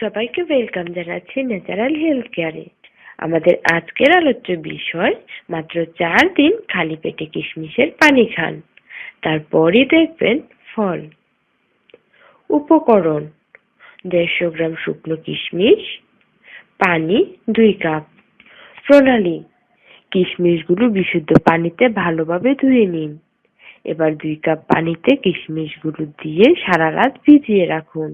সবাইকে ওয়েলকাম জানাচ্ছি natural health কেয়ারে আমাদের আজকের আলোচ্য বিষয় মাত্র চার দিন খালি পেটে কিশমিশের পানি খান। তারপরই দেখবেন ফল। উপকরণ, দেড়শো গ্রাম শুকনো কিশমিশ, পানি দুই কাপ। প্রণালী, কিশমিশগুলো বিশুদ্ধ পানিতে ভালোভাবে ধুয়ে নিন। এবার দুই কাপ পানিতে কিশমিশগুলো দিয়ে সারা রাত ভিজিয়ে রাখুন।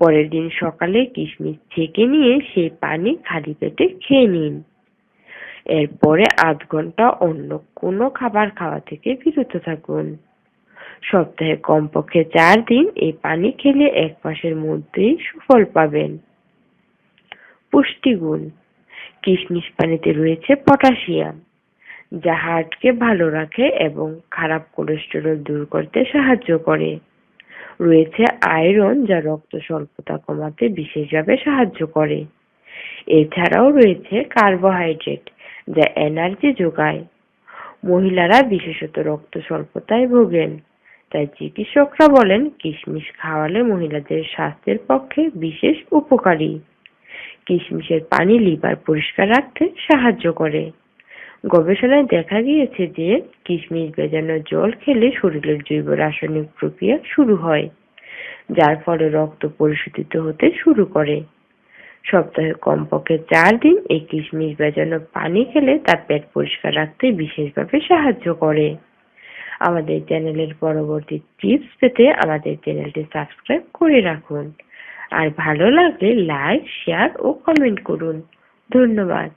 পরের দিন সকালে কিশমিশ ছেঁকে নিয়ে সেই পানি খালি পেটে খেয়ে নিন। এরপরে আধ ঘণ্টা অন্য কোনো খাবার খাওয়া থেকে বিরত থাকুন। সপ্তাহে কমপক্ষে চার দিন এই পানি খেলে এক মাসের মধ্যেই সুফল পাবেন। পুষ্টিগুণ। কিশমিশ পানিতে রয়েছে পটাশিয়াম, যা হার্টকে ভালো রাখে এবং খারাপ কোলেস্টেরল দূর করতে সাহায্য করে। রয়েছে আয়রন যা রক্ত স্বল্পতা কমাতে বিশেষভাবে সাহায্য করে। এছাড়াও রয়েছে কার্বোহাইড্রেট যা এনার্জি যোগায়। মহিলারা বিশেষত রক্ত স্বল্পতায় ভোগেন, তাই চিকিৎসকরা বলেন কিশমিশ খাওয়ালে মহিলাদের স্বাস্থ্যের পক্ষে বিশেষ উপকারী। কিশমিশের পানি লিভার পরিষ্কার রাখতে সাহায্য করে। গবেষণায় দেখা গিয়েছে যে কিশমিশ ভেজানো জল খেলে শরীরের জৈব রাসায়নিক প্রক্রিয়া শুরু হয়, যার ফলে রক্ত পরিশোধিত হতে শুরু করে। সপ্তাহে কমপক্ষে চার দিন এই কিশমিশ ভেজানো পানি খেলে তার পেট পরিষ্কার রাখতে বিশেষভাবে সাহায্য করে। আমাদের চ্যানেলের পরবর্তী টিপস পেতে আমাদের চ্যানেলটি সাবস্ক্রাইব করে রাখুন। আর ভালো লাগলে লাইক, শেয়ার ও কমেন্ট করুন। ধন্যবাদ।